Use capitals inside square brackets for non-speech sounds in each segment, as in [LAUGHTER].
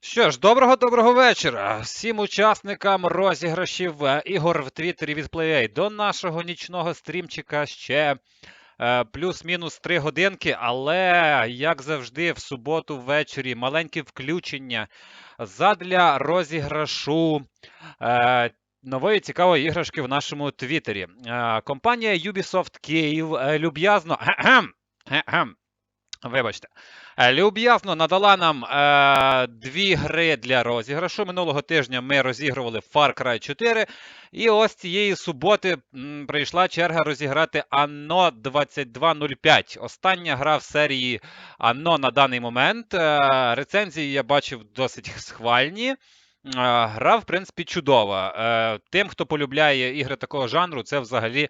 Що ж, доброго доброго вечора всім учасникам розіграшів ігор в Твіттері від PlayA. До нашого нічного стрімчика ще е, плюс-мінус 3 годинки, але як завжди, в суботу ввечері маленьке включення задля розіграшу е, нової цікавої іграшки в нашому Твіттері. Е, компанія Ubisoft Київ е, люб'язно. [CLEARS THROAT] Вибачте. Е, Люб'язно надала нам е, дві гри для розіграшу. Минулого тижня ми розігрували Far Cry 4. І ось цієї суботи м, прийшла черга розіграти Anno 2205. Остання гра в серії Anno на даний момент. Е, рецензії я бачив досить схвальні. Е, Гра, в принципі, чудова. Е, Тим, хто полюбляє ігри такого жанру, це взагалі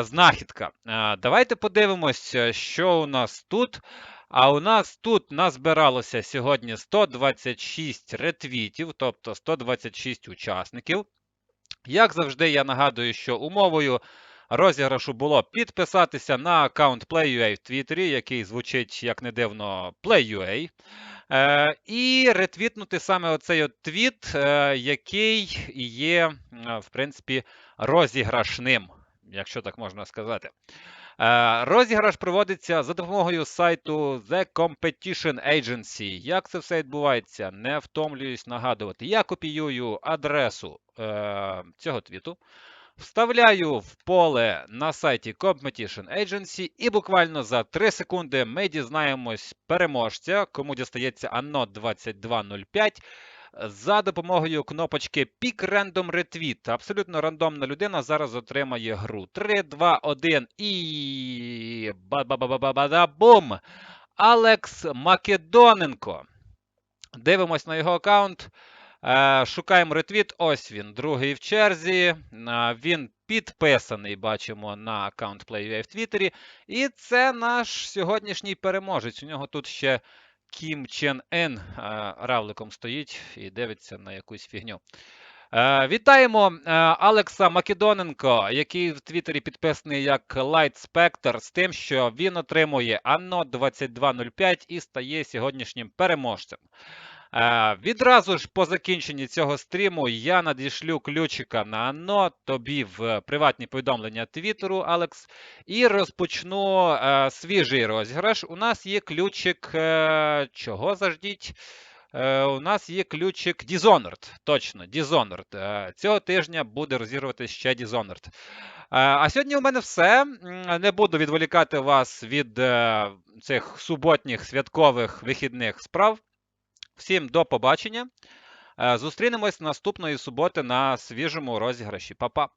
знахідка. Е, Давайте подивимось, е, що у нас тут. А у нас тут назбиралося сьогодні 126 ретвітів, тобто 126 учасників. Як завжди, я нагадую, що умовою розіграшу було підписатися на аккаунт PlayUA в Твіттері, який звучить, як не дивно, PlayUA. Е, і ретвітнути саме оцей от твіт, е, який є, е, в принципі, розіграшним, якщо так можна сказати. Е, Розіграш проводиться за допомогою сайту The Competition Agency. Як це все відбувається? Не втомлююсь нагадувати. Я копіюю адресу е, цього твіту, вставляю в поле на сайті Competition Agency, і буквально за 3 секунди ми дізнаємось переможця, кому дістається Anno 2205 за допомогою кнопочки Pick Random Retweet. Абсолютно рандомна людина зараз отримає гру. 3, 2, 1 і. Ба-ба-ба-ба-ба-бум! Алекс Македоненко. Дивимось на його аккаунт. Е, Шукаємо ретвіт. Ось він, другий в черзі. Е, Він підписаний, бачимо, на аккаунт PlayUA в Твіттері. І це наш сьогоднішній переможець. У нього тут ще Кім Чен Ен равликом стоїть і дивиться на якусь фігню. Вітаємо Алекса Македоненко, який в Твіттері підписаний як Light Spectre, з тим, що він отримує Anno 2205 і стає сьогоднішнім переможцем. Відразу ж по закінченні цього стріму я надішлю ключика на Anno тобі в приватні повідомлення Твіттеру, Алекс, і розпочну е, свіжий розіграш. У нас є ключик. Е, чого заждіть? Е, у нас є ключик Dishonored. Точно, Dishonored. Цього тижня буде розігрувати ще Dishonored. А сьогодні у мене все. Не буду відволікати вас від цих суботніх святкових вихідних справ. Всім до побачення. Е, Зустрінемось наступної суботи на свіжому розіграші. Па-па!